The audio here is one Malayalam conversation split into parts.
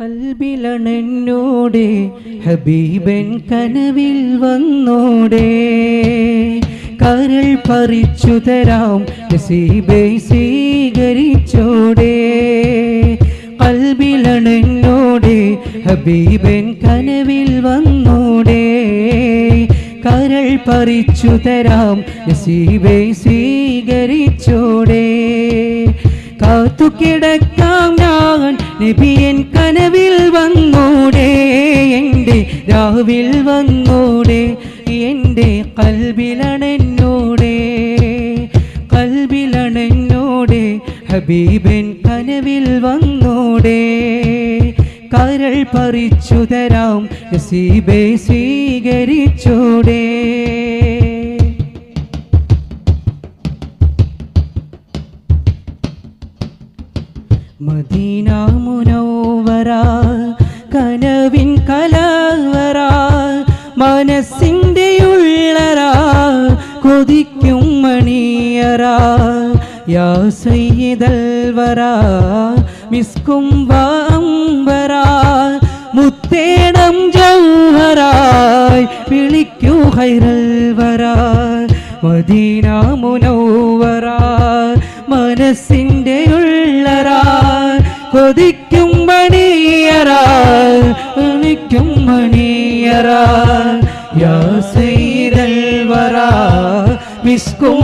കൽബിലണെന്നോടെ ഹബീബൻ കനവിൽ വന്നോടെ. കരൾ പറിച്ചു തരാം നസീബെ സ്വീകരിച്ചോടെ. കൽബിലണന്നോടെ ഹബീബൻ കനവിൽ വന്നോടെ. കരൾ പറിച്ചു തരാം നസീബെ സ്വീകരിച്ചോടെ. കാത്തു കിടക്കാം ഞാൻ നബിയൻ കനവിൽ വന്നൂടെ എന്റെ രാവിൽ വന്നൂടെ എന്റെ കൽബിലണെന്നോടെ കൽബിലണെന്നോടെ ഹബീബൻ കനവിൽ വന്നോടെ കരൾ പറിച്ചു തരാം നസീബെ സ്വീകരിച്ചൂടെ. മദീന മുനോവറ കനവിൻ കലവറ മനസ്സിന്റെ ഉള്ളറ കൊതിക്കും മണിയറ യാ സയ്യിദൽവറ മിസ്കും വാമ്പറ മുത്തേടം ജൗഹറായി വിളിക്കൂ ഹൈറൽവറ മദീന മുനോവറ മനസ്സിന്റെ കൊതിക്കും മണിയറ ഉണിക്കും മണിയറ യാ സൈദൽ മിസ്കുംബാ മിസ്കും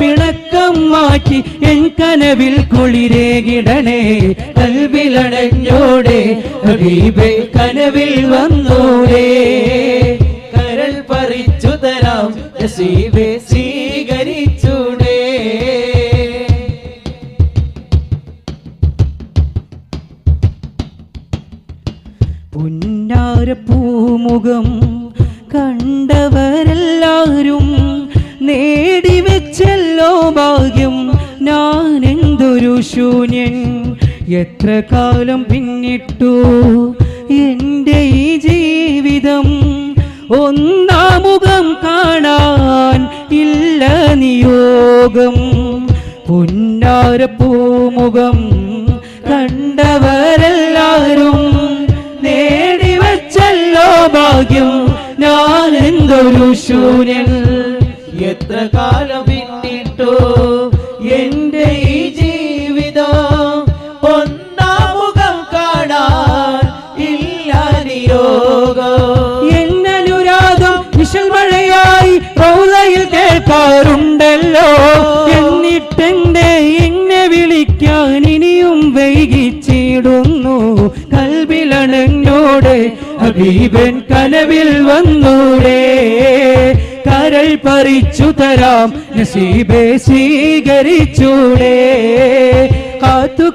പിണക്കം മാറ്റി എൻ കനവിൽ കുളിരേകിടണേ കൽവിലടഞ്ഞോടെ ഹബീബെ കനവിൽ വന്നോരേ. കരൾ പറിച്ചു തരാം നസീബെ സ്വീകരിച്ചൂടേ. കണ്ടവരെല്ലാരും നേടിവെച്ചല്ലോ ഭാഗ്യം ഞാൻ എന്തൊരു ശൂന്യൻ? എത്ര കാലം പിന്നിട്ടു എന്റെ ഈ ജീവിതം? ഒന്നാമുഖം കാണാൻ ഇല്ല നിയോഗം. പുന്നാരപ്പൂമുഖം കണ്ടവരെല്ലാരും നേടിവച്ചല്ലോ ഭാഗ്യം. ഞാൻ എന്തൊരു ശൂന്യൻ? എത്ര കാലം റൗലയിൽ കേൾക്കാറുണ്ടല്ലോ എന്നിട്ടെന്റെ എന്നെ വിളിക്കാൻ ഇനിയും വൈകിച്ചിടുന്നു. കൽവിലണങ്ങോടെ ഹബീബൻ കനവിൽ വന്നൂടെ. കരൾ പറിച്ചു തരാം നസീബെ സ്വീകരിച്ചൂടെ. കാത്തു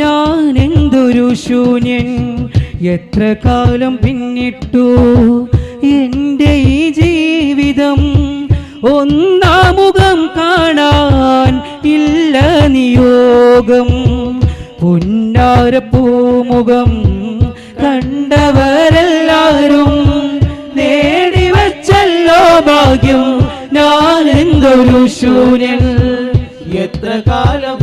ഞാൻ എന്തൊരു ശൂന്യൻ? എത്ര കാലം പിന്നിട്ടു? എന്റെ ഈ ജീവിതം ഒന്നാമുഖം കാണാൻ ഇല്ല നിയോഗം. പുന്നാരപ്പൂമുഖം കണ്ടവരെല്ലാരും നേടിവച്ചല്ലോ ഭാഗ്യം. ഞാൻ എന്തൊരു ശൂന്യൻ? എത്ര കാലം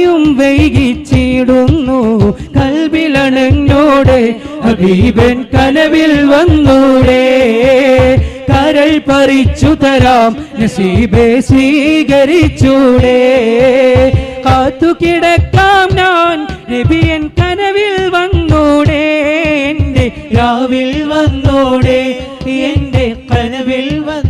ഇനിയും വൈകിച്ചിടുന്നു. കൽവിലണങ്ങോടെ ഹബീബൻ കനവിൽ വന്നൂടെ. കരൾ പറിച്ചു തരാം നസീബെ സ്വീകരിച്ചൂടെ. കാത്തു കിടക്കാം ഞാൻ നബിയൻ കനവിൽ വന്നൂടെ. എന്റെ രാവിൽ വന്നോടെ എന്റെ കനവിൽ വന്നു